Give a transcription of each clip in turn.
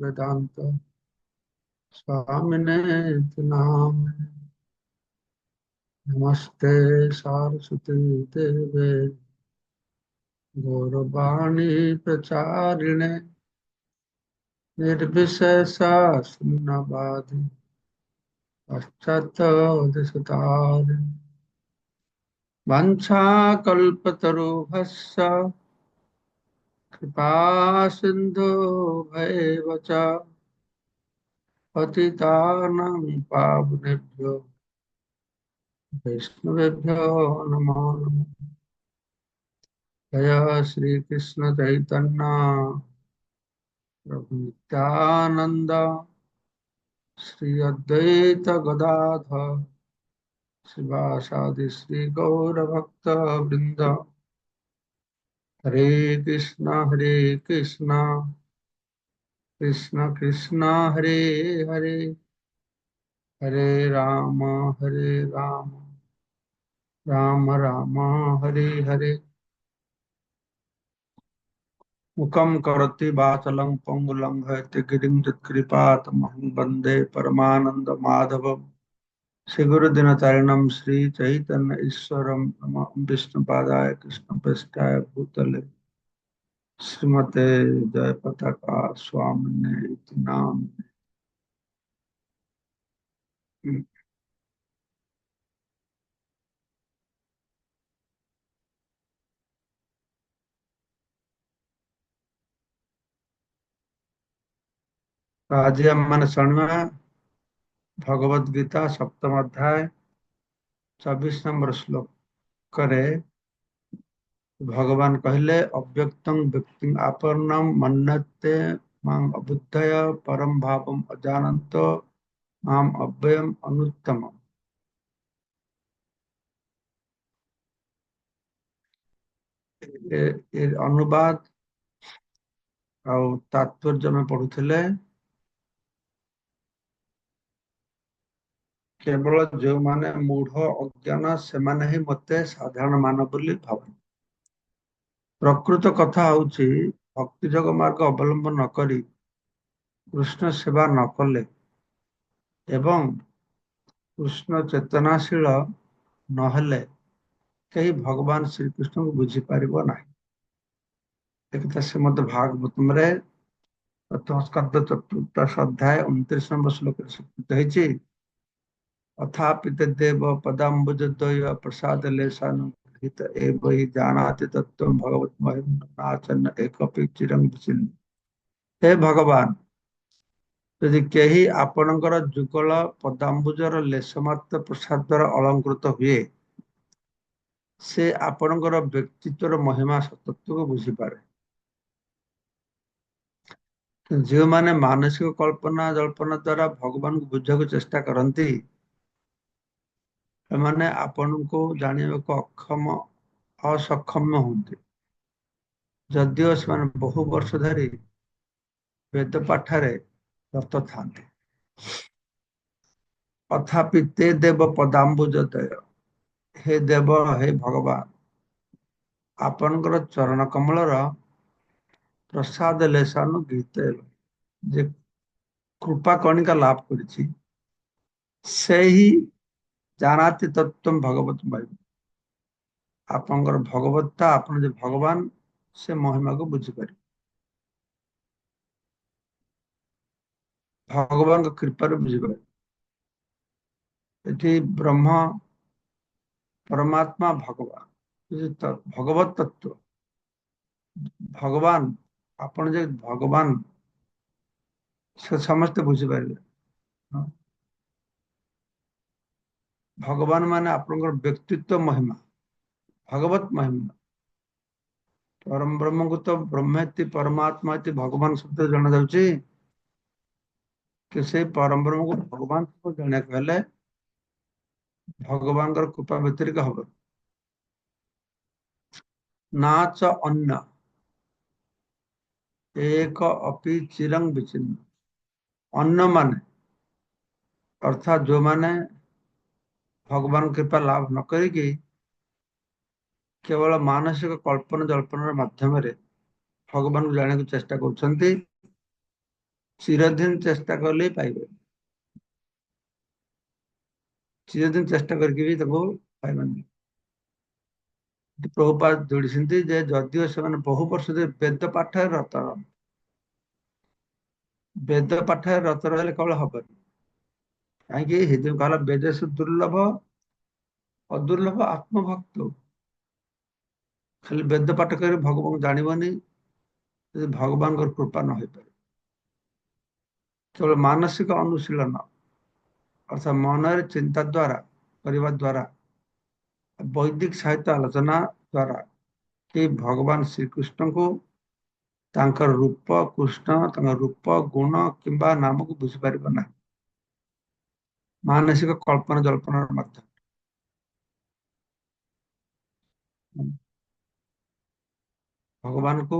वेदांत स्वामी नाम नमस्ते सारस्वती देव गौरवाणी प्रचारिण निर्विशेषा शून्यवादी पश्चातदिशतारि वञ्छाकल्पतरुभस्य कृपा सिंधु भय बचा पतितानां पावनेभ्यो वैष्णवेभ्यो नमो नम जय श्री कृष्ण चैतन्य प्रभु नित्यानंद श्री अद्वैत गदाधर शिवासादि श्री गौरभक्त वृंदा हरे कृष्णा हरे कृष्णा कृष्णा कृष्णा हरे हरे हरे राम हरे राम राम राम हरे हरे मुखम करति बाचलं पंगुलंघयति गिरिं कृपात महं वंदे परमानंद माधवम श्री गुरुदिनाचार्य नम श्री चैतन्य ईश्वर नम विष्णुपादाय कृष्ण पृष्ठाय भूतले श्रीमते जय पताका स्वामी नाम हम्म। आज मन सणवा भगवत गीता सप्तम अध्याय चौबीस नंबर श्लोक करे भगवान कहले अव्यक्त व्यक्ति आपन्नम मन्नते माम अबुद्धय परम भाव अजानत माम अव्ययम अनुत्तम अनुवाद आत्पर्य में তাৎপর্য କେବଳ ଯେଉଁମାନେ ମୂଢ଼ ଅଜ୍ଞାନ ସେମାନେ ହିଁ ମୋତେ ସାଧାରଣ ମାନ ବୋଲି ଭାବନ୍ତି ପ୍ରକୃତ କଥା ହେଉଛି ଭକ୍ତିଯୋଗ ମାର୍ଗ ଅବଲମ୍ବନ ନ କରି କୃଷ୍ଣ ସେବା ନ କଲେ ଏବଂ କୃଷ୍ଣ ଚେତନାଶୀଳ ନହେଲେ କେହି ଭଗବାନ ଶ୍ରୀକୃଷ୍ଣଙ୍କୁ ବୁଝିପାରିବ ନାହିଁ ଏକଥା ଶ୍ରୀମଦ ଭାଗବତମରେ ପ୍ରଥମ ସ୍କନ୍ଦ ଚତୁର୍ଦ୍ଦଶ ଅଧ୍ୟାୟ ଅଣତିରିଶ ନମ୍ବର ଶ୍ଲୋକରେ ସ୍ୱୀକୃତ ହେଇଛି अथापितदेव पदाम्बुजद्वय प्रसादलेशानुगृहीत एव हि जानाति तत्त्वं भगवत्महिं नाचन्न एकपि চিরং বিচিন্ন হে ভগবান ଯଦି କେହି ଆପଣଙ୍କର ଯୁଗଳ ପଦାମ୍ବୁଜର ଲେଶମାତ୍ର ପ୍ରସାଦ ଦ୍ୱାରା ଅଳଙ୍କୃତ ହୁଏ ସେ ଆପଣଙ୍କର ବ୍ୟକ୍ତିତ୍ୱର ମହିମା ସତତ୍ୱକୁ ବୁଝିପାରେ ଯେଉଁମାନେ ମାନସିକ କଳ୍ପନା ଜଳ୍ପନା ଦ୍ୱାରା ଭଗବାନଙ୍କୁ ବୁଝିବାକୁ ଚେଷ୍ଟା କରନ୍ତି ଏମାନେ ଆପଣଙ୍କୁ ଜାଣିବାକୁ ଅକ୍ଷମ ଅସକ୍ଷମ ହୁଅନ୍ତି ଯଦିଓ ସେମାନେ ବହୁ ବର୍ଷ ଧରି ବେଦ ପାଠରେ ରତ ଥାନ୍ତି ତଥାପି ତେ ଦେବ ପଦାମ୍ବୁଜତୟ ହେ ଦେବ ହେ ଭଗବାନ ଆପଣଙ୍କର ଚରଣ କମଳର ପ୍ରସାଦ ଲେସାନୁ ଗୀତ ଯେ କୃପା କଣିକା ଲାଭ କରିଛି ସେହି জানাতি তত্ত্বম ভগবত বাইব ଆପଣଙ୍କର ଭଗବତ୍ତା ଆପଣ ଯେ ଭଗବାନ ସେ ମହିମାକୁ ବୁଝିପାରିବେ ଭଗବାନଙ୍କ କୃପାରୁ ବୁଝିପାରିବେ ଏଠି ବ୍ରହ୍ମ ପରମାତ୍ମା ଭଗବାନ ଭଗବତ ତତ୍ଵ ଭଗବାନ ଆପଣ ଯେ ଭଗବାନ ସେ ସମସ୍ତେ ବୁଝିପାରିବେ ହଁ भगवान माने आप व्यक्तित्व महिमा भगवत महिमा परम ब्रह्म को तो ब्रह्म परमात्मा भगवान शब्द जना जा परम ब्रह्म को भगवान जाना कहले भगवान कृपा व्यतिरिक हम नाच अन्न एक अपि चिरंग विचिन्न अन्न मान अर्थात जो माने ଭଗବାନଙ୍କ କୃପା ଲାଭ ନ କରିକି କେବଳ ମାନସିକ କଳ୍ପନା ଜଳ୍ପନାର ମାଧ୍ୟମରେ ଭଗବାନଙ୍କୁ ଜାଣିବାକୁ ଚେଷ୍ଟା କରୁଛନ୍ତି ଚିରଦିନ ଚେଷ୍ଟା କଲେ ପାଇବେ ଚିରଦିନ ଚେଷ୍ଟା କରିକି ବି ତାଙ୍କୁ ପାଇବେନି ପ୍ରଭୁପାତ ଯୋଡ଼ିଛନ୍ତି ଯେ ଯଦିଓ ସେମାନେ ବହୁ ବର୍ଷ ଧରି ବେଦ ପାଠରେ ରତ ବେଦ ପାଠରେ ରତ ରହିଲେ କେବଳ ହବନି ಯಾಕೆ ಇದು ಕಾಲ ಬೇಜಸ್ಸು ದುರ್ಲಭ ଅଦୁର୍ଲଭ ଆତ୍ମଭକ୍ତ ଖାଲି ବେଦ ପାଠ କରି ଭଗବାନ ଜାଣିବନି ଯଦି ଭଗବାନଙ୍କର କୃପା ନ ହେଇପାରେ କେବଳ ମାନସିକ ଅନୁଶୀଳନ ଅର୍ଥାତ ମନରେ ଚିନ୍ତା ଦ୍ୱାରା କରିବା ଦ୍ୱାରା ବୈଦିକ ସାହିତ୍ୟ ଆଲୋଚନା ଦ୍ୱାରା କି ଭଗବାନ ଶ୍ରୀକୃଷ୍ଣଙ୍କୁ ତାଙ୍କର ରୂପ କୃଷ୍ଣ ତାଙ୍କର ରୂପ ଗୁଣ କିମ୍ବା ନାମକୁ ବୁଝିପାରିବ ନାହିଁ মানসিক কল্পনা জল্পনার মাধ্যমে भगवान को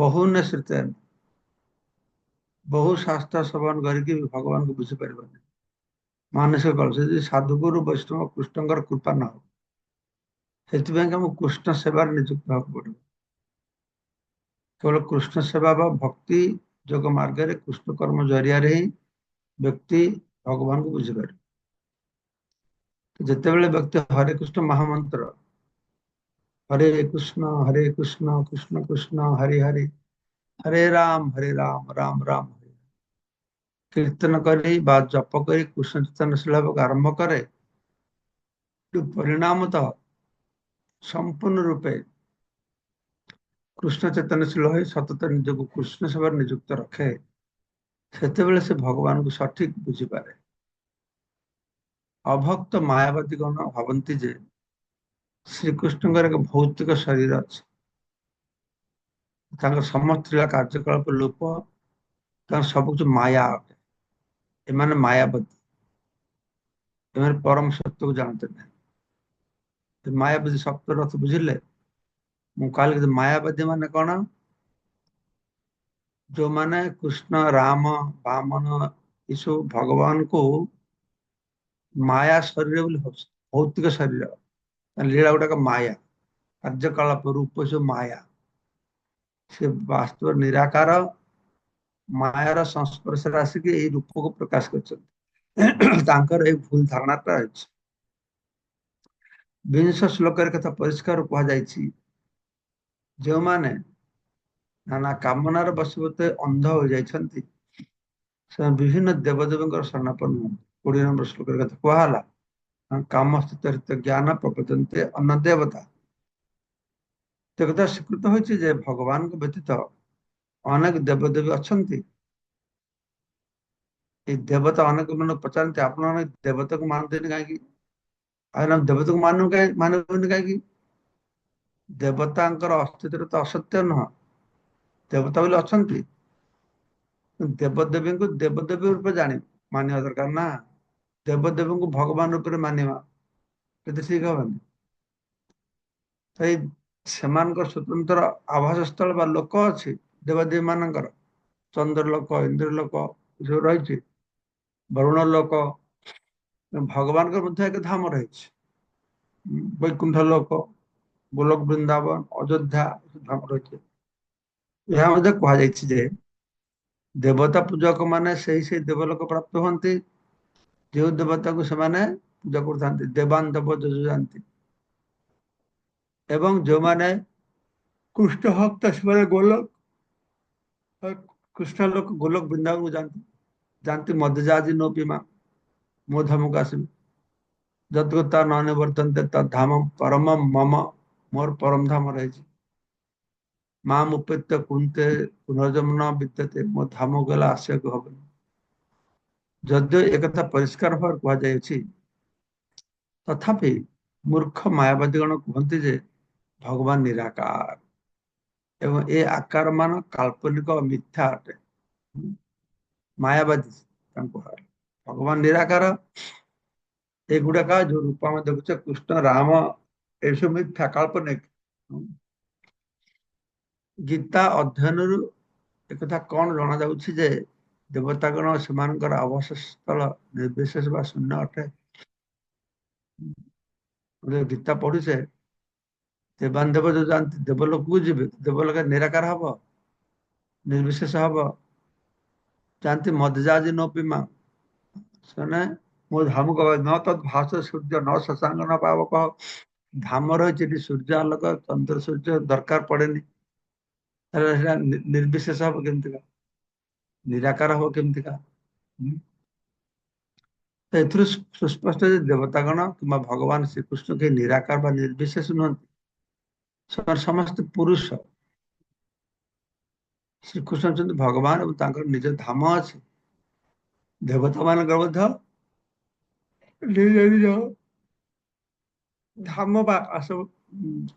बहु न श्रुतेन बहु शास्त्र श्रवण करके भी भगवान को बुझी पार ମାନସିକ କଳସ ଯଦି ସାଧୁଗୁରୁ ବୈଷ୍ଣବ କୃଷ୍ଣଙ୍କର କୃପା ନ ହଉ ସେଥିପାଇଁକି ଆମକୁ କୃଷ୍ଣ ସେବାରେ ନିଯୁକ୍ତ ହେବାକୁ ପଡିବ କେବଳ କୃଷ୍ଣ ସେବା ବା ଭକ୍ତି ଯୋଗ ମାର୍ଗରେ କୃଷ୍ଣ କର୍ମ ଜରିଆରେ ହିଁ ବ୍ୟକ୍ତି भगवान को बुझ पार जिते व्यक्ति हरे कृष्ण महामंत्र हरे कृष्ण हरे कृष्ण कृष्ण कृष्ण हरे हरे हरे राम हरे राम राम राम हरे कीर्तन करी बा जप कर कृष्ण चेतन शिल्प आरंभ करे परिणाम तो संपूर्ण रूपे कृष्ण चेतनशील हो सतत निज कृष्ण सेवार निजुक्त रखे से भगवान को सठिक बुझी पारे অভক্ত মায়াবাদীগণ ভাবନ୍ତି ଯେ ଶ୍ରୀକୃଷ୍ଣଙ୍କର ଏକ ଭୌତିକ ଶରୀର ଅଛି ତାଙ୍କର ସମସ୍ତ କ୍ରିୟା କାର୍ଯ୍ୟକଳାପ ଲୋପ ତାଙ୍କର ସବୁ କିଛି ମାୟା ଅଟେ ଏମାନେ ମାୟାବାଦୀ ଏମାନେ ପରମ ସତ୍ୟକୁ ଜାଣନ୍ତି ନାହିଁ ମାୟାବାଦୀ ଶବ୍ଦର ଅର୍ଥ ବୁଝିଲେ ମୁଁ କହିଲି ମାୟାବାଦୀ ମାନେ କ'ଣ ଯୋଉମାନେ କୃଷ୍ଣ ରାମ ବାମନ ଏସବୁ ଭଗବାନଙ୍କୁ ମାୟା ଶରୀର ବୋଲି ଭାବୁଛ ଭୌତିକ ଶରୀର ଲୀଳା ଗୁଡାକ ମାୟା କାର୍ଯ୍ୟକଳାପ ରୂପ ସବୁ ମାୟା ସେ ବାସ୍ତବ ନିରାକାର ମାୟାର ସଂସ୍ପର୍ଶରେ ଆସିକି ଏଇ ରୂପକୁ ପ୍ରକାଶ କରିଛନ୍ତି ତାଙ୍କର ଏଇ ଭୁଲ ଧାରଣାଟା ରହିଛି ବିଂଶ ଶ୍ଳୋକରେ କଥା ପରିଷ୍କାର କୁହାଯାଇଛି ଯେଉଁମାନେ ନାନା କାମନାର ବଶବର୍ତ୍ତ ଅନ୍ଧ ହୋଇଯାଇଛନ୍ତି ସେମାନେ ବିଭିନ୍ନ ଦେବଦେବୀଙ୍କର ଶରଣାପନ୍ନ ହୁଅନ୍ତି कोडी नंबर श्लोक कहला कामस्थ चरित्र ज्ञान प्रपदंते अन्न देवता तो कथा स्वीकृत हो भगवान को व्यतीत अनेक देवदेवी अच्छा ये देवता अनेक मन पचारती आप देवता को मानते कहीं देवता को मान मान कहीं देवता अस्तित्व तो असत्य नुह देवता बोले अच्छा देवदेवी को देवदेवी रूप जान मानवा दरकार ना ଦେବଦେବଙ୍କୁ ଭଗବାନ ରୂପରେ ମାନିବା କେତେ ଠିକ ହବନି ସେଇ ସେମାନଙ୍କର ସ୍ୱତନ୍ତ୍ର ଆବାସସ୍ଥଳ ବା ଲୋକ ଅଛି ଦେବାଦେବୀ ମାନଙ୍କର ଚନ୍ଦ୍ରଲୋକ ଇନ୍ଦ୍ରଲୋକ ଏସବୁ ରହିଛି ବରୁଣ ଲୋକ ଭଗବାନଙ୍କର ମଧ୍ୟ ଏକ ଧାମ ରହିଛି ବୈକୁଣ୍ଠ ଲୋକ ଗୋଲକ ବୃନ୍ଦାବନ ଅଯୋଧ୍ୟା ଏସବୁ ଧାମ ରହିଛି ଏହା ମଧ୍ୟ କୁହାଯାଇଛି ଯେ ଦେବତା ପୂଜକ ମାନେ ସେହି ସେହି ଦେବଲୋକ ପ୍ରାପ୍ତ ହୁଅନ୍ତି ଯେଉଁ ଦେବତାକୁ ସେମାନେ ପୂଜା କରୁଥାନ୍ତି ଦେବାନ ଦେବାନ୍ତପ ଯାଆନ୍ତି ଏବଂ ଯେଉଁମାନେ କୃଷ୍ଣ ଭକ୍ତ ସେମାନେ ଗୋଲକ କୃଷ୍ଣ ଲୋକ ଗୋଲକ ବୃନ୍ଦାବନକୁ ଯାଆନ୍ତି ଯାଆନ୍ତି ମଦଜାଜି ନୋ ପିମା ମୋ ଧାମକୁ ଆସିବି ଯତକ ତା ନ ନିବର୍ତ୍ତନ୍ତେ ତା ଧାମ ପରମ ମମ ମୋର ପରମ ଧାମ ରହିଛି ମା ମୁପେତ୍ୟ କୁନ୍ତେ ପୁନର୍ଜନ୍ମ ବିଦ୍ୟତେ ମୋ ଧାମ ଗଲା ଆସିବାକୁ ହବନି ଯଦିଓ ଏକଥା ପରିଷ୍କାର ଭାବରେ କୁହାଯାଇଛି ତଥାପି ମୂର୍ଖ ମାୟାବାଦୀଗଣ କୁହନ୍ତି ଯେ ଭଗବାନ ନିରାକାର ଏବଂ ଏ ଆକାର ମାନ କାଳ୍ପନିକ ମିଥ୍ୟା ଅଟେ ମାୟାବାଦୀ ତାଙ୍କୁ ଭଗବାନ ନିରାକାର ଏଗୁଡାକ ଯୋଉ ରୂପ ଆମେ ଦେଖୁଛେ କୃଷ୍ଣ ରାମ ଏସବୁ ମିଥ୍ୟା କାଳ୍ପନିକ ଗୀତା ଅଧ୍ୟୟନରୁ ଏକଥା କଣ ଜଣାଯାଉଛି ଯେ देवतागण से आवास स्थल निर्विशेष शून्य अटे गीता पढ़ुचे देवानदेव जो जानते देवलोक को जी तो देवलोक निराकार हम निर्विशेष हम जानते मदजाज न से मो धाम न तत्स सूर्य न सत्सांग न पाव कह धाम रही सूर्य आलोक चंद्र सूर्य दरकार पड़े निर्विशेष हम कमी ନିରାକାର ହବ କେମିତିକା ତ ଏଥିରୁ ସୁସ୍ପଷ୍ଟ ଯେ ଦେବତାଗଣ କିମ୍ବା ଭଗବାନ ଶ୍ରୀକୃଷ୍ଣ କେହି ନିରାକାର ବା ନିର୍ବିଶେଷ ନୁହନ୍ତି ସେମାନେ ସମସ୍ତେ ପୁରୁଷ ଶ୍ରୀକୃଷ୍ଣ ହେଉଛନ୍ତି ଭଗବାନ ଏବଂ ତାଙ୍କର ନିଜ ଧାମ ଅଛି ଦେବତାମାନଙ୍କର ମଧ୍ୟ ନିଜ ନିଜ ଧାମ ବା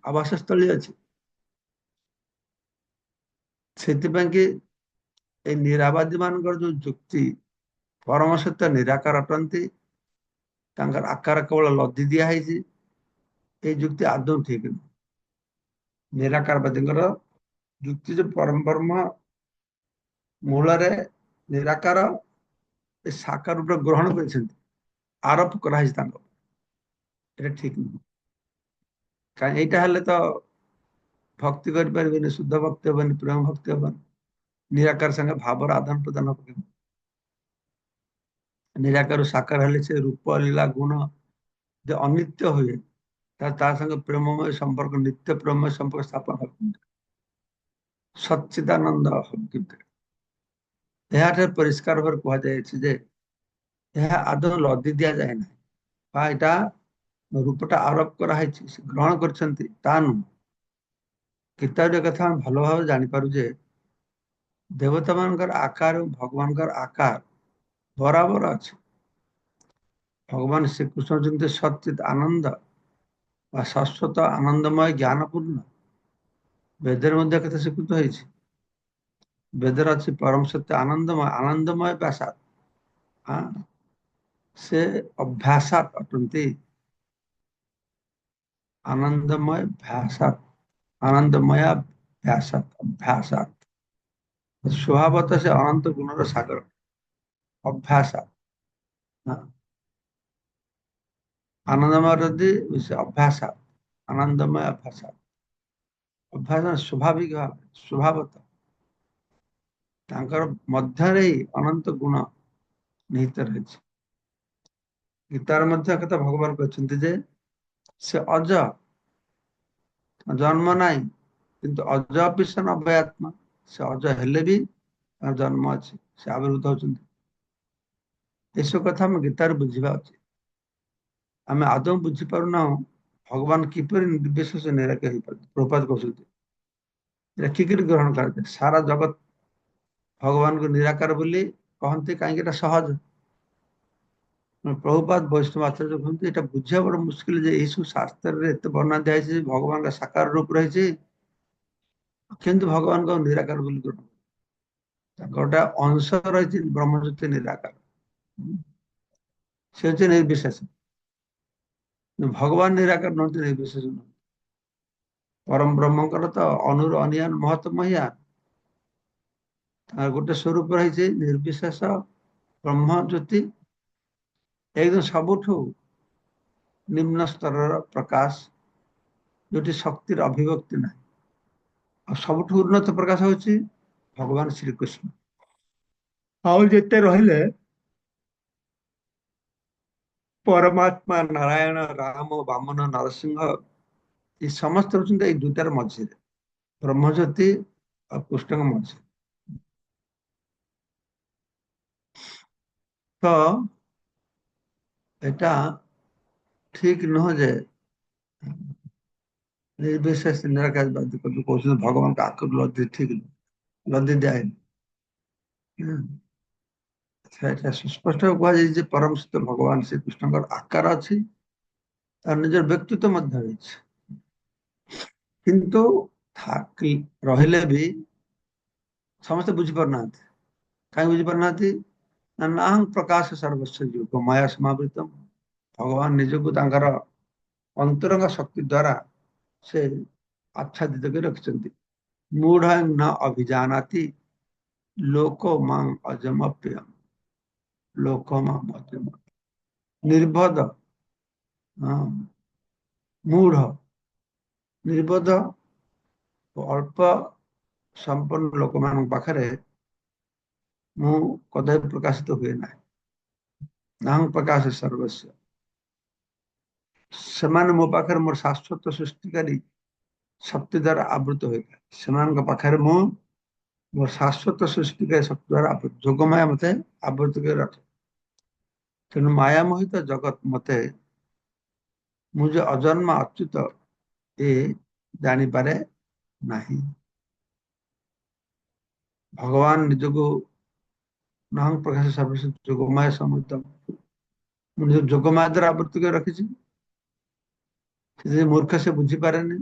ଆବାସସ୍ଥଳୀ ଅଛି ସେଥିପାଇଁ କି ଏ ନିରାବାଦୀ ମାନଙ୍କର ଯୋଉ ଯୁକ୍ତି ପରମସତ୍ୟ ନିରାକାର ଅଟନ୍ତି ତାଙ୍କର ଆକାର କେବଳ ଲଦି ଦିଆହେଇଛି ଏଇ ଯୁକ୍ତି ଆଦୌ ଠିକ ନୁହଁ ନିରାକାରବାଦୀଙ୍କର ଯୁକ୍ତି ଯେ ପରମ ବ୍ରହ୍ମ ମୂଳରେ ନିରାକାର ଏ ସାକାର ରୂପରେ ଗ୍ରହଣ କରିଛନ୍ତି ଆରୋପ କରାହେଇଛି ତାଙ୍କ এটা ঠিক নয় কারণ এইটা হলে তো ভক্তি করিপারবেনি শুদ্ধ ভক্তি হবেনি প্রেম ভক্তি হবেনি નિરાકાર ସାଙ୍ଗେ ଭାବର ଆଦାନ ପ୍ରଦାନ આપે ନିରାକାର ସାକାର ହେଲେ ସେ ରୂପ ଲୀଳା ଗୁଣ ଯେ ଅନିତ୍ୟ ହୁଏ ତା ତା ସାଙ୍ଗେ ପ୍ରେମମୟ ସମ୍ପର୍କ ନିତ୍ୟ ପ୍ରେମମୟ ସମ୍ପର୍କ ସ୍ଥାପନ ହେଉଛନ୍ତି ସଚ୍ଚିଦାନନ୍ଦ କିନ୍ତୁ ଏହାଠାରେ ପରିଷ୍କାର ଭାବରେ କୁହାଯାଇଛି ଯେ ଏହା ଆଦୌ ଲଦି ଦିଆଯାଏ ନାହିଁ ବା ଏଇଟା ରୂପଟା ଆରୋପ କରାହେଇଛି ସେ ଗ୍ରହଣ କରିଛନ୍ତି ତା ନୁହଁ ଗୀତାର କଥା ଆମେ ଭଲ ଭାବରେ ଜାଣିପାରୁ ଯେ দেবতাମାନଙ୍କର ଆକାର ଏବଂ ଭଗବାନଙ୍କର ଆକାର ବରାବର ଅଛି ଭଗବାନ ଶ୍ରୀକୃଷ୍ଣ ଯେମିତି ସଚିତ ଆନନ୍ଦ ବା ଶାଶ୍ୱତ ଆନନ୍ଦମୟ ଜ୍ଞାନପୂର୍ଣ୍ଣ ବେଦରେ ମଧ୍ୟ କେତେ ସ୍ୱୀକୃତ ହେଇଛି ବେଦରେ ଅଛି ପରମ ସତ୍ୟ ଆନନ୍ଦମୟ ଆନନ୍ଦମୟ ବ୍ୟାସାତ ସେ ଅଭ୍ୟାସାତ ଅଟନ୍ତି ଆନନ୍ଦମୟ ଭ୍ୟାସାତ ଆନନ୍ଦମୟ ଭ୍ୟାସାତ ଅଭ୍ୟାସାତ ସ୍ୱଭାବତଃ ସେ ଅନନ୍ତ ଗୁଣର ସାଗର ଅଭ୍ୟାସ ଆନନ୍ଦମୟ ଯଦି ସେ ଅଭ୍ୟାସ ଆନନ୍ଦମୟ ଅଭ୍ୟାସ ଅଭ୍ୟାସ ସ୍ୱାଭାବିକ ଭାବେ ସ୍ୱଭାବତଃ ତାଙ୍କର ମଧ୍ୟରେ ଅନନ୍ତ ଗୁଣ ନିହିତ ରହିଛି ଗୀତାର ମଧ୍ୟ କଥା ଭଗବାନ କହିଛନ୍ତି ଯେ ସେ ଅଜ ଜନ୍ମ ନାହିଁ କିନ୍ତୁ ଅଜ ଅପିସନ ଅଭୟାତ୍ମା ସେ ଅଜ ହେଲେ ବି ତାଙ୍କର ଜନ୍ମ ଅଛି ସେ ଆବିର୍ଭୂତ ହେଉଛନ୍ତି ଏସବୁ କଥା ଆମେ ଗୀତାରୁ ବୁଝିବା ଉଚିତ ଆମେ ଆଦୌ ବୁଝିପାରୁନାହୁଁ ଭଗବାନ କିପରି ନିର୍ବିଶେଷ ନିରାକ ହେଇପାରନ୍ତି ପ୍ରପାତ କରୁଛନ୍ତି ଦେଖିକିରି ଗ୍ରହଣ କରାଯାଏ ସାରା ଜଗତ ଭଗବାନଙ୍କୁ ନିରାକାର ବୋଲି କହନ୍ତି କାହିଁକି ଏଟା ସହଜ ପ୍ରଭୁପାତ ବୈଷ୍ଣବ ଆଚାର୍ଯ୍ୟ କୁହନ୍ତି ଏଇଟା ବୁଝିବା ବଡ ମୁସ୍କିଲ ଯେ ଏଇସବୁ ଶାସ୍ତ୍ରରେ ଏତେ ବର୍ଣ୍ଣନା ଦିଆଯାଇଛି ଭଗବାନଙ୍କ ସାକାର ରୂପ ରହିଛି କିନ୍ତୁ ଭଗବାନଙ୍କ ନିରାକାର ବୋଲି ଗ୍ରହଣ ତାଙ୍କ ଗୋଟେ ଅଂଶ ରହିଛି ବ୍ରହ୍ମଜ୍ୟୋତି ନିରାକାର ସେ ହେଉଛି ନିର୍ବିଶେଷ ଭଗବାନ ନିରାକାର ନୁହନ୍ତି ନିର୍ବିଶେଷ ନୁହନ୍ତି ପରମ ବ୍ରହ୍ମଙ୍କର ତ ଅନୁର ଅନିଆନ ମହତ ମହିଆନ ତାଙ୍କର ଗୋଟେ ସ୍ୱରୂପ ରହିଛି ନିର୍ବିଶେଷ ବ୍ରହ୍ମଜ୍ୟୋତି ଏକଦମ ସବୁଠୁ ନିମ୍ନ ସ୍ତରର ପ୍ରକାଶ ଯୋଉଠି ଶକ୍ତିର ଅଭିବ୍ୟକ୍ତି ନାହିଁ ଆଉ ସବୁଠୁ ଉନ୍ନତ ପ୍ରକାଶ ହେଉଛି ଭଗବାନ ଶ୍ରୀକୃଷ୍ଣ ଆଉ ଯେତେ ରହିଲେ ପରମାତ୍ମା ନାରାୟଣ ରାମ ବାମନ ନରସିଂହ ଏ ସମସ୍ତେ ରହୁଛନ୍ତି ଏଇ ଦୁଇଟାର ମଝିରେ ବ୍ରହ୍ମଜ୍ୟୋତି ଆଉ କୃଷ୍ଣଙ୍କ ମଝିରେ ତ ଏଟା ଠିକ ନୁହଁ ଯେ নির্বিশেষ নিরাকাজ বাধ্য করবে কৌশল ভগবানকে আক্ষর লজ্জে ঠিক লজ্জে দেয়নি সেটা হ্যাঁ। আচ্ছা, সুস্পষ্ট কুহাযায় যে পরম সত্য ভগবান শ্রীকৃষ্ণଙ୍କର আকার ଅଛି তার নিজের ব্যক্তিত্ব ମଧ୍ୟ রয়েছে কিন্তু থাকলে ରହିଲେ ବି ସମସ୍ତେ ବୁଝିପାରୁନାହାନ୍ତି କାହିଁକି ବୁଝିପାରୁନାହାନ୍ତି ନା ପ୍ରକାଶ ସର୍ବସ୍ୱ ଯୋଗ ମାୟା ସମାବୃତ ଭଗବାନ ନିଜକୁ ତାଙ୍କର ଅନ୍ତରଙ୍ଗ ଶକ୍ତି से आच्छादित कर रखते मूढ़ न अभिजानती लोको मांग अजमप्य लोको मांग अजम निर्बध हाँ, मूढ़ निर्बध अल्प संपन्न लोक मान पाखे मु प्रकाशित हुए ना नाम प्रकाश सर्वस्व ସେମାନେ ମୋ ପାଖରେ ମୋର ଶାଶ୍ୱତ ସୃଷ୍ଟିକାରୀ ଶକ୍ତି ଦ୍ୱାରା ଆବୃତ ହୋଇଥାଏ ସେମାନଙ୍କ ପାଖରେ ମୁଁ ମୋ ଶାଶ୍ୱତ ସୃଷ୍ଟିକାରୀ ଶକ୍ତି ଦ୍ୱାରା ଆବୃତ ଯୋଗମାୟା ମୋତେ ଆବୃତ କରି ରଖେ ତେଣୁ ମାୟା ମୋହିତ ଜଗତ ମୋତେ ମୁଁ ଯେ ଅଜନ୍ମ ଅଚ୍ୟୁତ ଏ ଜାଣିପାରେ ନାହିଁ ଭଗବାନ ନିଜକୁ ନହଂ ପ୍ରକାଶ ସର୍ବଶେଷ ଯୋଗମାୟା ସମୃଦ୍ଧ ମୁଁ ନିଜ ଯୋଗମାୟା ଦ୍ୱାରା ଆବୃତ୍ତି କରି ରଖିଛି मूर्ख से बुझी पारे नहीं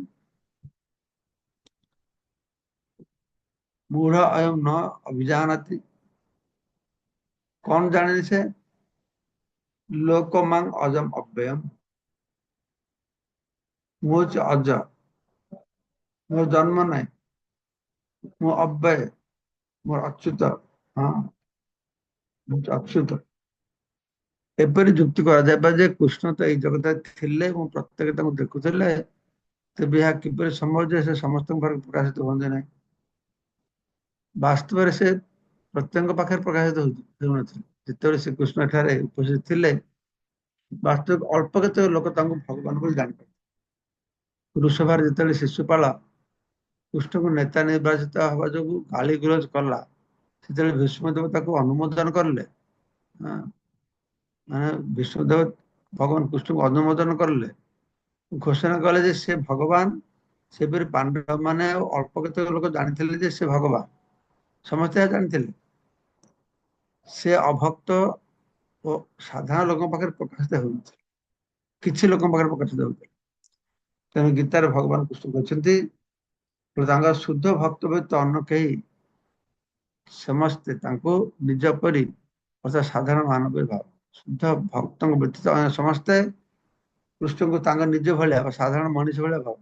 मूढ़ अयम न अभिजानति कौन जाने से लोकमांग अजम अव्ययम मुझ अज मोर जन्म नहीं मो अव्यय मोर अच्युत हाँ अच्युत ଏପରି ଯୁକ୍ତି କରାଯାଇପାରେ ଯେ କୃଷ୍ଣ ତ ଏଇ ଜଗତରେ ଥିଲେ ଏବଂ ପ୍ରତ୍ୟେକ ତାଙ୍କୁ ଦେଖୁଥିଲେ ତେବେ ଏହା କିପରି ସମ୍ଭବ ଯେ ସେ ସମସ୍ତଙ୍କ ପାଖରେ ପ୍ରକାଶିତ ହୁଅନ୍ତି ନାହିଁ ବାସ୍ତବରେ ସେ ପ୍ରତ୍ୟେକଙ୍କ ପାଖରେ ପ୍ରକାଶିତ ହେଉନଥିଲେ ଯେତେବେଳେ ସେ କୃଷ୍ଣ ଏଠାରେ ଉପସ୍ଥିତ ଥିଲେ ବାସ୍ତବିକ ଅଳ୍ପ କେତେକ ଲୋକ ତାଙ୍କୁ ଭଗବାନ ବୋଲି ଜାଣିପାରିଥିଲେ ବୃଷଭାରେ ଯେତେବେଳେ ଶିଶୁପାଳ କୃଷ୍ଣଙ୍କୁ ନେତା ନିର୍ବାଚିତ ହେବା ଯୋଗୁଁ ଗାଳିଗୁଲଜ କଲା ସେତେବେଳେ ଭୀଷ୍ମଦେବ ତାକୁ ଅନୁମୋଦନ କଲେ ହଁ মানে বিষ্ণুদেব ভগবান কৃষ্ণকে অনুমোদন করলে ঘোষণা কলে যে সে ভগবান ସେପରି ପାଣ୍ଡବମାନେ ଅଳ୍ପ କେତେକ ଲୋକ ଜାଣିଥିଲେ ଯେ ସେ ଭଗବାନ ସମସ୍ତେ ଜାଣିଥିଲେ ସେ ଅଭକ୍ତ ଓ ସାଧାରଣ ଲୋକଙ୍କ ପାଖରେ ପ୍ରକାଶିତ ହେଉନଥିଲେ କିଛି ଲୋକଙ୍କ ପାଖରେ ପ୍ରକାଶିତ ହେଉଥିଲେ ତେଣୁ ଗୀତାରେ ଭଗବାନ କୃଷ୍ଣ କହିଛନ୍ତି ତାଙ୍କ ଶୁଦ୍ଧ ଭକ୍ତ ବ୍ୟତୀତ ଅନ୍ୟ କେହି ସମସ୍ତେ ତାଙ୍କୁ ନିଜ ପରି ଅର୍ଥାৎ ସାଧାରଣ ମାନବ ଭାବ ଶୁଦ୍ଧ ଭକ୍ତଙ୍କ ବ୍ୟତୀତ ସମସ୍ତେ କୃଷ୍ଣଙ୍କୁ ତାଙ୍କ ନିଜ ଭଳିଆ ବା ସାଧାରଣ ମଣିଷ ଭଳିଆ ଭାବ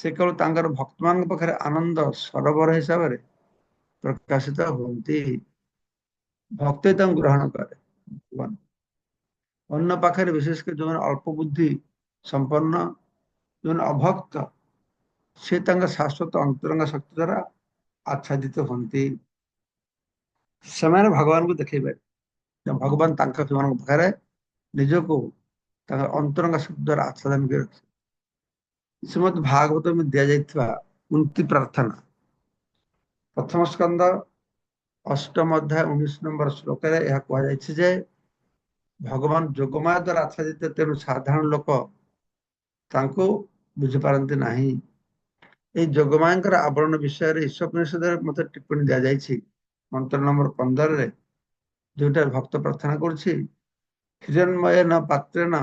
ସେ କେବଳ ତାଙ୍କର ଭକ୍ତମାନଙ୍କ ପାଖରେ ଆନନ୍ଦ ସରୋବର ହିସାବରେ ପ୍ରକାଶିତ ହୁଅନ୍ତି ଭକ୍ତି ତାଙ୍କୁ ଗ୍ରହଣ କରେ ଭଗବାନ ଅନ୍ୟ ପାଖରେ ବିଶେଷ କରି ଯେଉଁମାନେ ଅଳ୍ପ ବୁଦ୍ଧି ସମ୍ପନ୍ନ ଯେଉଁମାନେ ଅଭକ୍ତ ସେ ତାଙ୍କ ଶାଶ୍ୱତ ଅନ୍ତରଙ୍ଗ ଶକ୍ତି ଦ୍ୱାରା ଆଚ୍ଛାଦିତ ହୁଅନ୍ତି ସେମାନେ ଭଗବାନଙ୍କୁ ଦେଖେଇ ପାରିବେ ଭଗବାନ ତାଙ୍କ ସେମାନଙ୍କ ପାଖରେ ନିଜକୁ ତାଙ୍କର ଅନ୍ତରଙ୍ଗ ଶବ୍ଦର ଆଚ୍ଛାଦନ କରି ରଖିଛନ୍ତି ଶ୍ରୀମଦ୍ ଭାଗବତ ଦିଆଯାଇଥିବା ଉନ୍ନତି ପ୍ରାର୍ଥନା ପ୍ରଥମ ସ୍କନ୍ଦ ଅଷ୍ଟମ ଅଧ୍ୟାୟ ଉଣେଇଶ ନମ୍ବର ଶ୍ଲୋକରେ ଏହା କୁହାଯାଇଛି ଯେ ଭଗବାନ ଯୋଗମାୟା ଦ୍ୱାରା ଆଚ୍ଛାଦିତ ତେଣୁ ସାଧାରଣ ଲୋକ ତାଙ୍କୁ ବୁଝିପାରନ୍ତି ନାହିଁ ଏହି ଯୋଗମାୟାଙ୍କର ଆବରଣ ବିଷୟରେ ଈଶ୍ୱପନିଷଦରେ ମଧ୍ୟ ଟିପ୍ପଣୀ ଦିଆଯାଇଛି ମନ୍ତ୍ର ନମ୍ବର ପନ୍ଦରରେ দুইটার ভক্ত প্রার্থনা করছি হিরণময় না পাত্রে না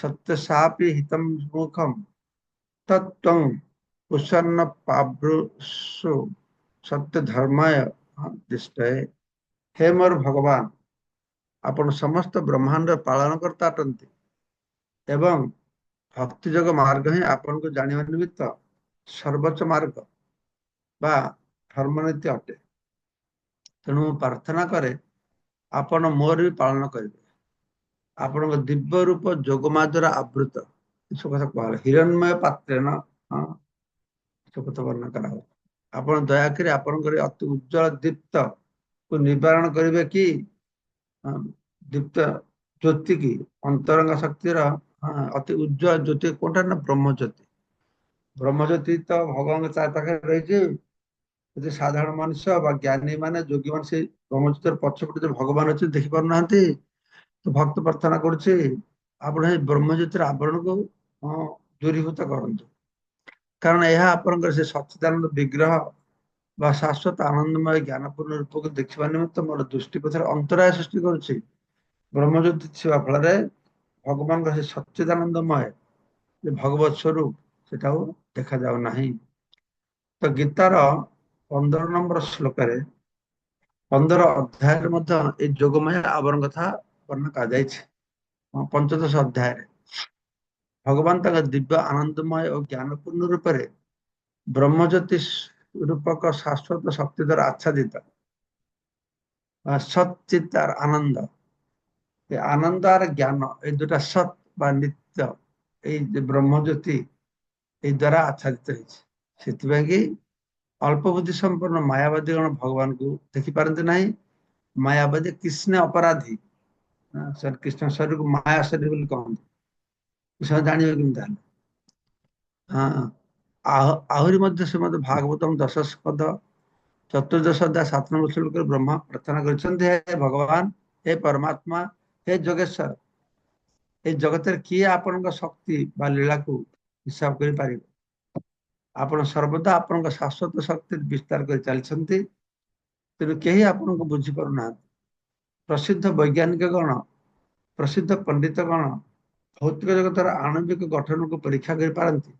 সত্য সাপি হিতম মুখম তত্ত্বং প্রসন্ন পাব্রসু সত্য ধর্মায় দিষ্টয়ে হে মোর ভগবান ଆପଣ ସମସ୍ତ ବ୍ରହ୍ମାଣ୍ଡର ପାଳନକର୍ତ୍ତା ଅଟନ୍ତି ଏବଂ ଭକ୍ତିଯୋଗ ମାର୍ଗ ହିଁ ଆପଣଙ୍କୁ ଜାଣିବା ନିମିତ୍ତ ସର୍ବୋଚ୍ଚ ମାର୍ଗ ବା ଧର୍ମନୀତି ଅଟେ ତେଣୁ ମୁଁ ପ୍ରାର୍ଥନା କରେ ଆପଣ ମୋର ବି ପାଳନ କରିବେ ଆପଣଙ୍କ ଦିବ୍ୟ ରୂପ ଯୋଗମା ଦ୍ୱାରା ଆବୃତ ଏସବୁ କଥା କୁହାଗଲା ହିରଣ୍ମୟ ପାତ୍ରେ ନ ହଁ ଏସବୁ କଥା ବର୍ଣ୍ଣନା କରାଗଲା ଆପଣ ଦୟାକରି ଆପଣଙ୍କର ଅତି ଉଜ୍ଜଳ ଦୀପ୍ତକୁ ନିବାରଣ କରିବେ କି ଦୀପ୍ତ ଜ୍ୟୋତି କି ଅନ୍ତରଙ୍ଗ ଶକ୍ତିର ଅତି ଉଜ୍ଜଳ ଜ୍ୟୋତି କୋଉଟା ନା ବ୍ରହ୍ମଜ୍ୟୋତି ବ୍ରହ୍ମଜ୍ୟୋତି ତ ଭଗବାନଙ୍କ ଚାରି ପାଖରେ ରହିଛି ଯଦି ସାଧାରଣ ମଣିଷ ବା ଜ୍ଞାନୀ ମାନେ ଯୋଗୀ ମାନେ ସେଇ ବ୍ରହ୍ମଚ୍ୟୁତର ପଛପଟେ ଯୋଉ ଭଗବାନ ଅଛନ୍ତି ଦେଖିପାରୁନାହାନ୍ତି ତ ଭକ୍ତ ପ୍ରାର୍ଥନା କରୁଛି ଆପଣ ଏ ବ୍ରହ୍ମଜ୍ୟୋତିର ଆବରଣକୁ ଦୂରୀଭୂତ କରନ୍ତୁ କାରଣ ଏହା ଆପଣଙ୍କର ସେ ସଚିଦାନନ୍ଦ ବିଗ୍ରହ ବା ଶାଶ୍ୱତ ଆନନ୍ଦମୟ ଜ୍ଞାନପୂର୍ଣ୍ଣ ରୂପକୁ ଦେଖିବା ନିମିତ୍ତ ମୋର ଦୃଷ୍ଟି ପଥରେ ଅନ୍ତରାୟ ସୃଷ୍ଟି କରୁଛି ବ୍ରହ୍ମଜ୍ୟୋତି ଥିବା ଫଳରେ ଭଗବାନଙ୍କ ସେ ସଚ୍ଚିଦାନନ୍ଦମୟ ଯେ ଭଗବତ ସ୍ୱରୂପ ସେଟା ଆଉ ଦେଖାଯାଉ ନାହିଁ ତ ଗୀତାର ପନ୍ଦର ନମ୍ବର ଶ୍ଲୋକରେ ପନ୍ଦର ଅଧ୍ୟାୟରେ ମଧ୍ୟ ଏ ଯୋଗମୟ ଆବରଣ କଥା ବର୍ଣ୍ଣନା କରାଯାଇଛି ପଞ୍ଚଦଶ ଅଧ୍ୟାୟରେ ଭଗବାନ ତାଙ୍କ ଦିବ୍ୟ ଆନନ୍ଦମୟ ଓ ଜ୍ଞାନପୂର୍ଣ୍ଣ ରୂପରେ ବ୍ରହ୍ମଜ୍ୟୋତି ରୂପକ ଶାଶ୍ୱତ ଶକ୍ତି ଦ୍ୱାରା ଆଚ୍ଛାଦିତ ସଚିତ ଆର ଆନନ୍ଦ ଏ ଆନନ୍ଦ ଆର ଜ୍ଞାନ ଏଇ ଦୁଇଟା ସତ୍ ବା ନିତ୍ୟ ଏଇ ବ୍ରହ୍ମଜ୍ୟୋତି ଏଇ ଦ୍ୱାରା ଆଚ୍ଛାଦିତ ହେଇଛି ସେଥିପାଇଁ କି ଅଳ୍ପ ବୁଦ୍ଧି ସମ୍ପନ୍ନ ମାୟାବାଦୀ ଗଣ ଭଗବାନଙ୍କୁ ଦେଖିପାରନ୍ତି ନାହିଁ ମାୟାବାଦୀ କୃଷ୍ଣ ଅପରାଧୀ କୃଷ୍ଣ ଶରୀରକୁ ମାୟା ଶରୀର ବୋଲି କହନ୍ତି ସେମାନେ ଜାଣିବେ କେମିତି ତାହେଲେ ହଁ ଆହୁରି ମଧ୍ୟ ଶ୍ରୀମଦ ଭାଗବତମ ଦଶ ସ୍କନ୍ଧ ଚତୁର୍ଦ୍ଦଶ ଅଧ୍ୟାୟ ସାତ ନମ୍ବର ଶ୍ଳୋକରେ ବ୍ରହ୍ମା ପ୍ରାର୍ଥନା କରିଛନ୍ତି ହେ ଭଗବାନ ହେ ପରମାତ୍ମା ହେ ଯୋଗେଶ୍ୱର ଏ ଜଗତରେ କିଏ ଆପଣଙ୍କ ଶକ୍ତି ବା ଲୀଳାକୁ ହିସାବ କରିପାରିବ ଆପଣ ସର୍ବଦା ଆପଣଙ୍କ ଶାଶ୍ୱତ ଶକ୍ତି ବିସ୍ତାର କରି ଚାଲିଛନ୍ତି ତେଣୁ କେହି ଆପଣଙ୍କୁ ବୁଝିପାରୁନାହାନ୍ତି ପ୍ରସିଦ୍ଧ ବୈଜ୍ଞାନିକ କଣ ପ୍ରସିଦ୍ଧ ପଣ୍ଡିତ କଣ ଭୌତିକ ଜଗତର ଆଣବିକ ଗଠନକୁ ପରୀକ୍ଷା କରିପାରନ୍ତି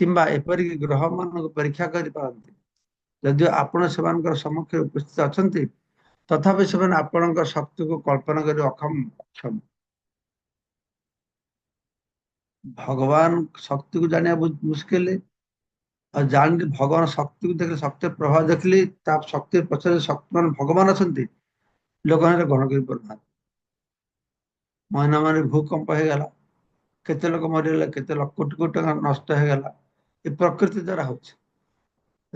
କିମ୍ବା ଏପରିକି ଗ୍ରହମାନଙ୍କୁ ପରୀକ୍ଷା କରିପାରନ୍ତି ଯଦିଓ ଆପଣ ସେମାନଙ୍କର ସମ୍ମୁଖରେ ଉପସ୍ଥିତ ଅଛନ୍ତି ତଥାପି ସେମାନେ ଆପଣଙ୍କ ଶକ୍ତିକୁ କଳ୍ପନା କରି ଅକ୍ଷମ ଭଗବାନ ଶକ୍ତିକୁ ଜାଣିବା ମୁସ୍କିଲ ଆଉ ଜାଣିକି ଭଗବାନ ଶକ୍ତିକୁ ଦେଖିଲେ ଶକ୍ତିର ପ୍ରଭାବ ଦେଖିଲି ତା ଶକ୍ତି ପଛରେ ଶକ୍ତିମାନ ଭଗବାନ ଅଛନ୍ତି ଲୋକମାନେ ଗ୍ରହଣ କରିପାରୁନାହାନ୍ତି ମହିନାମାନେ ଭୂକମ୍ପ ହେଇଗଲା କେତେ ଲୋକ ମରିଗଲେ କେତେ କୋଟି କୋଟି ଟଙ୍କା ନଷ୍ଟ ହେଇଗଲା ଏ ପ୍ରକୃତି ଦ୍ୱାରା ହଉଛି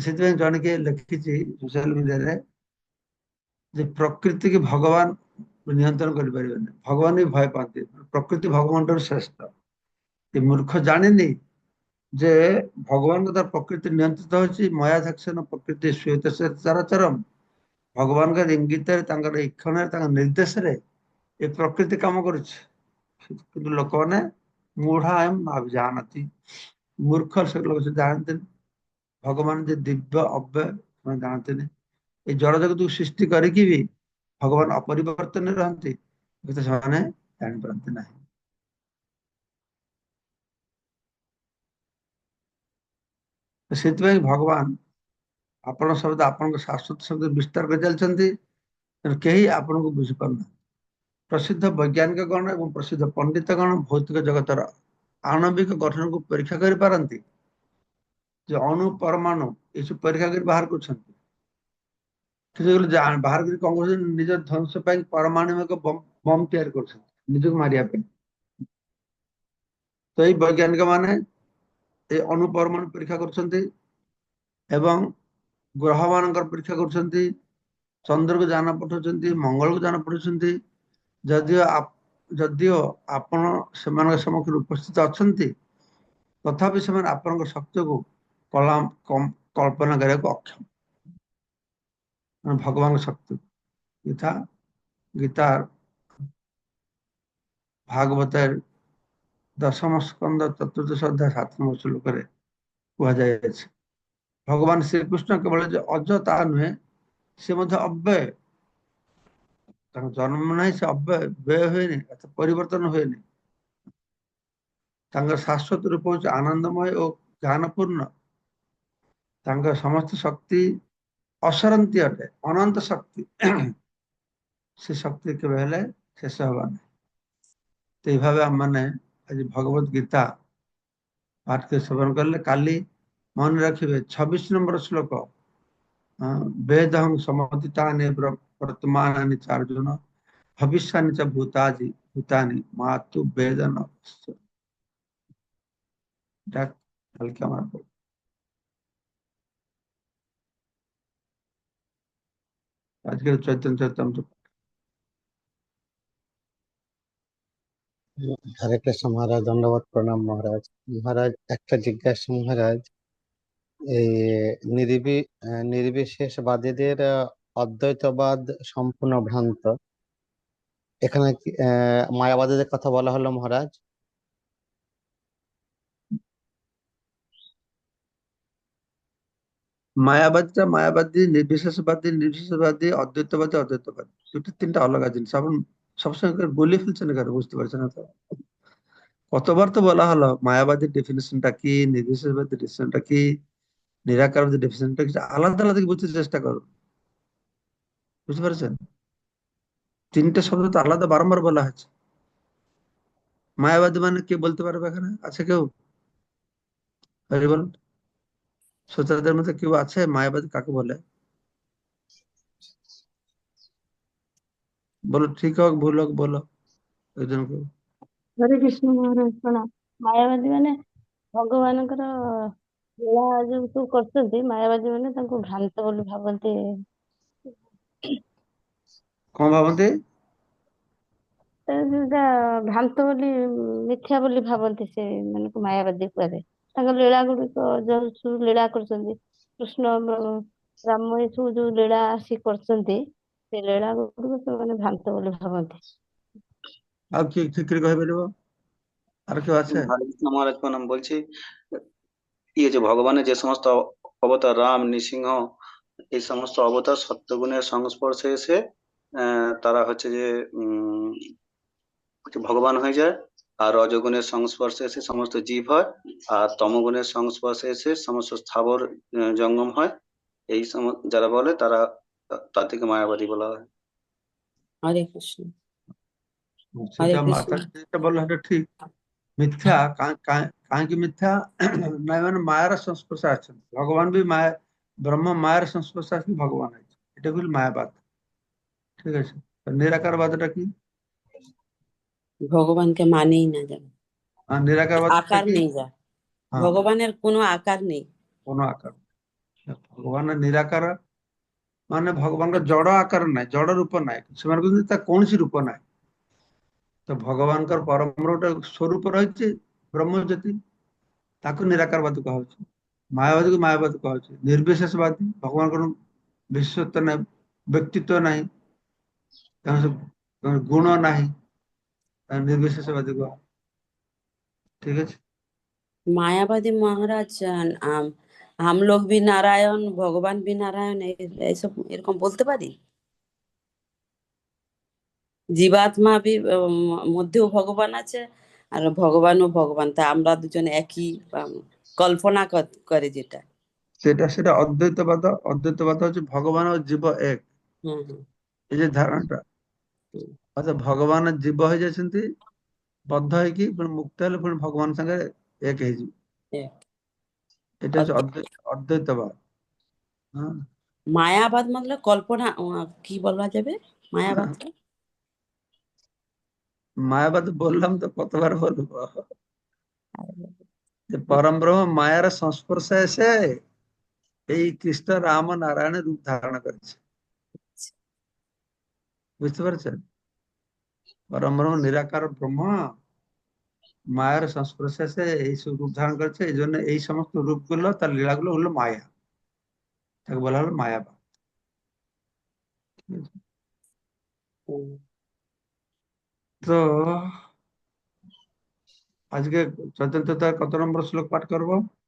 ସେଥିପାଇଁ ଜଣେ କିଏ ଲେଖିଛି ସୋସିଆଲ ମିଡ଼ିଆରେ ଯେ ପ୍ରକୃତିକି ଭଗବାନ ନିୟନ୍ତ୍ରଣ କରିପାରିବେନି ଭଗବାନ ବି ଭୟ ପାଆନ୍ତି ପ୍ରକୃତି ଭଗବାନଠାରୁ ଶ୍ରେଷ୍ଠ ଏ ମୂର୍ଖ ଜାଣିନି যে ভগবানকে তার প্রকৃতি নিয়ন্ত্রিত হয়েছি মায়া থাকছে না প্রকৃতি সহিত চারাচরম ভগবানকে ইঙ্গিতের তাঙ্কর ইক্ষণের তাঙ্ক নির্দেশরে এ প্রকৃতি কাম করছে কিন্তু লোকমানে মূঢ়া এম জানতি মূর্খ সে লোক সে জানতেনি ভগবান যে দিব্য অব্যয় ସେମାନେ ଜାଣନ୍ତିନି ଏଇ ଜଳ ଜଗତକୁ ସୃଷ୍ଟି କରିକି ବି ଭଗବାନ ଅପରିବର୍ତ୍ତନରେ ରହନ୍ତି କିନ୍ତୁ ସେମାନେ ଜାଣିପାରନ୍ତି तो से भगवान आपण शब्द आप शाश्वत शब्द विस्तार कर तो कही आपन को प्रसिद्ध वैज्ञानिक गण और प्रसिद्ध पंडित गण भौतिक जगत रणविक गठन को परीक्षा कर पारती अणु परमाणु ये सब परीक्षा कर बाहर कर तो बाहर कर ध्वंस परमाणु एक बम बम तैयार कर मारे तो ये वैज्ञानिक मानते ଏ ଅଣୁପରମାଣୁ ପରୀକ୍ଷା କରୁଛନ୍ତି ଏବଂ ଗ୍ରହମାନଙ୍କର ପରୀକ୍ଷା କରୁଛନ୍ତି ଚନ୍ଦ୍ରକୁ ଯାନ ପଠାଉଛନ୍ତି ମଙ୍ଗଳକୁ ଯାନ ପଠାଉଛନ୍ତି ଯଦିଓ ଯଦିଓ ଆପଣ ସେମାନଙ୍କ ସମ୍ମୁଖରେ ଉପସ୍ଥିତ ଅଛନ୍ତି ତଥାପି ସେମାନେ ଆପଣଙ୍କ ଶକ୍ତିକୁ କଳା କଳ୍ପନା କରିବାକୁ ଅକ୍ଷମ ଭଗବାନଙ୍କ ଶକ୍ତି ଯଥା ଗୀତା ଭାଗବତ দশমস্কন্দ চতুর্দশ অধ্যায় সাত নম্বর শ্লোকরে কুহাযাইয়াছে ভগবান শ্রীকৃষ্ণ কেবল যে অজ তাহা ନୁହେଁ ସେ ମଧ୍ୟ ଅବ୍ୟୟ ତାଙ୍କ ଜନ୍ମ ନାହିଁ ସେ ଅବ୍ୟୟ ବ୍ୟୟ ହୁଏନି ଅର୍ଥାତ୍ ପରିବର୍ତ୍ତନ ହୁଏନି ତାଙ୍କର ଶାଶ୍ୱତ ରୂପ ହେଉଛି ଆନନ୍ଦମୟ ଓ ଜ୍ଞାନପୂର୍ଣ୍ଣ ତାଙ୍କ ସମସ୍ତ ଶକ୍ତି ଅସରନ୍ତି ଅଟେ ଅନନ୍ତ ଶକ୍ତି ସେ ଶକ୍ତି କେବେ ହେଲେ ଶେଷ ହବ ନାହିଁ ତ ଏଇଭାବେ ଆମମାନେ आज भगवत गीता पाठ के श्रवण कले ले काली मन रखिए छब्बीस नंबर श्लोक वेद हम वर्तमान चार्जुन भविष्य च भूताजी भूतानि मातु वेदन हल्का मार पड़ो আজকের চৈতন্য হরে কৃষ্ণ মহারাজ ধন্যবাদ প্রণাম মহারাজ মহারাজ একটা জিজ্ঞাসা মহারাজ এই নিরিবি নির্বিশেষবাদীদের অদ্বৈতবাদ সম্পূর্ণ ভ্রান্ত এখানে মায়াবাদীদের কথা বলা হলো মহারাজ মায়াবাদীরা মায়াবাদী নির্বিশেষবাদী নির্বিশেষবাদী অদ্বৈতবাদী অদ্বৈতবাদী দুটো তিনটা আলাদা জিনিস সবসময় বলে ফেলছেন না কারো বুঝতে পারছে না তো কতবার তো বলা হলো মায়াবাদের ডেফিনেশনটা কি নির্বিশেষবাদীর ডেফিনেশনটা কি নিরাকারবাদী ডেফিনেশনটা কি আলাদা আলাদা বুঝতে চেষ্টা করো বুঝতে পারছেন তিনটে শব্দ তো আলাদা বারংবার বলা হয়েছে মায়াবাদী মানে কে বলতে পারবে এখানে আছে কেউ হরি বল শ্রোতাদের মধ্যে কেউ আছে মায়াবাদী কাকে বলে बोलो ठीक हो भूलो बोलो ଓଜନ କରୁ ହରେ କୃଷ୍ଣ ମହାରାଜ ପ୍ରଣାମ ମାୟାବାଦୀ ମାନେ ଭଗବାନଙ୍କର ଲୀଳା ଯୋଉ ସବୁ କରୁଛନ୍ତି ମାୟାବାଦୀ ମାନେ ତାଙ୍କୁ ଭ୍ରାନ୍ତ ବୋଲି ଭାବନ୍ତି କଣ ଭାବନ୍ତି ଯୋଉଟା ଭ୍ରାନ୍ତ ବୋଲି ମିଥ୍ୟା ବୋଲି ଭାବନ୍ତି ସେ ମାନଙ୍କୁ ମାୟାବାଦୀ କୁହାଯାଏ ତାଙ୍କ ଲୀଳା ଗୁଡିକ ଯୋଉ ସବୁ ଲୀଳା କରୁଛନ୍ତି କୃଷ୍ଣ ରାମ ଏସବୁ ଯୋଉ ଲୀଳା ଆସି କରୁଛନ୍ତି ସେଲବେଳ ଆଗରୁ ସେମାନେ ଭ୍ରାନ୍ତ ବୋଲି ଭାବନ୍ତି ଆଉ କିଏ ଠିକରେ କହିପାରିବ আর কেউ আছে মহারাজ প্রণাম বলছি ইয়ে যে ভগবানের যে সমস্ত অবতার রাম নৃসিংহ এই সমস্ত অবতার সত্যগুণের সংস্পর্শে এসে তারা হচ্ছে যে ভগবান হয়ে যায় আর রজগুণের সংস্পর্শে এসে সমস্ত জীব হয় আর তমগুণের সংস্পর্শে এসে সমস্ত স্থাবর জঙ্গম হয় এই যারা বলে তারা তাতকে মায়াবাদী বলা হয় আরে কৃষ্ণ আরে মা তারটা বললে ঠিক মিথ্যা কা কা কা কি মিথ্যা ময়ন মায়ার সংস্পর্শ আছেন ভগবান भी माया ब्रह्म माया সংস্পর্শ আছেন ভগবান এটা হল মায়াবাদ ঠিক আছে আন্ধেরাকারবাদটা কি ভগবান কে মানেই না যেন আন্ধেরাকারবাদ আকার নেই ভগবান এর কোনো আকার নেই কোনো আকার ভগবান निराकार ମାନେ ଭଗବାନଙ୍କ ଜଡ଼ ଆକାର ନାହିଁ ଜଡ଼ ରୂପ ନାହିଁ ସେମାନେ କହୁଛନ୍ତି ତା କୌଣସି ରୂପ ନାହିଁ ତ ଭଗବାନଙ୍କର ପରମର ଗୋଟେ ସ୍ୱରୂପ ରହିଛି ବ୍ରହ୍ମଜ୍ୟୋତି ତାକୁ ନିରାକାରବାଦୀ କୁହାହଉଛି ମାୟାବାଦୀକୁ ମାୟାବାଦୀ କୁହାହଉଛି ନିର୍ବିଶେଷବାଦୀ ଭଗବାନଙ୍କର ବିଶେଷତ୍ୱ ନାହିଁ ବ୍ୟକ୍ତିତ୍ୱ ନାହିଁ ତାଙ୍କର ଗୁଣ ନାହିଁ ନିର୍ବିଶେଷବାଦୀ କୁହା ঠিক আছে মায়াবাদী মহারাজ হামলোক বি নারায়ণ ভগবান বি নারায়ণ এইসব এরকম বলতে পারি জীবাত্মা বি মধ্যেও ভগবান আছে আর ভগবানও ভগবান তা আমরা দুজন একই কল্পনা করে যেটা সেটা সেটা অদ্বৈতবাদ অদ্বৈতবাদ হচ্ছে ভগবান ও জীব এক এই যে ধারণাটা অর্থাৎ ভগবান জীব হয়ে যাচ্ছেন বদ্ধ কি মুক্ত হলে পুরো ভগবান সঙ্গে এক হয়ে যাবে এটা হচ্ছে অদ্বৈতবাদ হ্যাঁ মায়াবাদ মানে কল্পনা কি বলা যাবে মায়াবাদকে হ্যাঁ। মায়াবাদ বললাম তো কতবার বলবো যে পরম ব্রহ্ম মায়ার সংস্পর্শে এসে এই কৃষ্ণ রাম নারায়ণ রূপ ধারণ করেছে আচ্ছা। বুঝতে পারছেন পরম ব্রহ্ম নিরাকার ব্রহ্ম মায়ার সংস্পর্শে এই রূপ ধারণ করেছে এই জন্য এই সমস্ত রূপগুলো তার লীলাগুলো হলো মায়া তাকে বলা হলো মায়াবাদ তো আজকে চৈতন্যতার কত নম্বর শ্লোক পাঠ করবো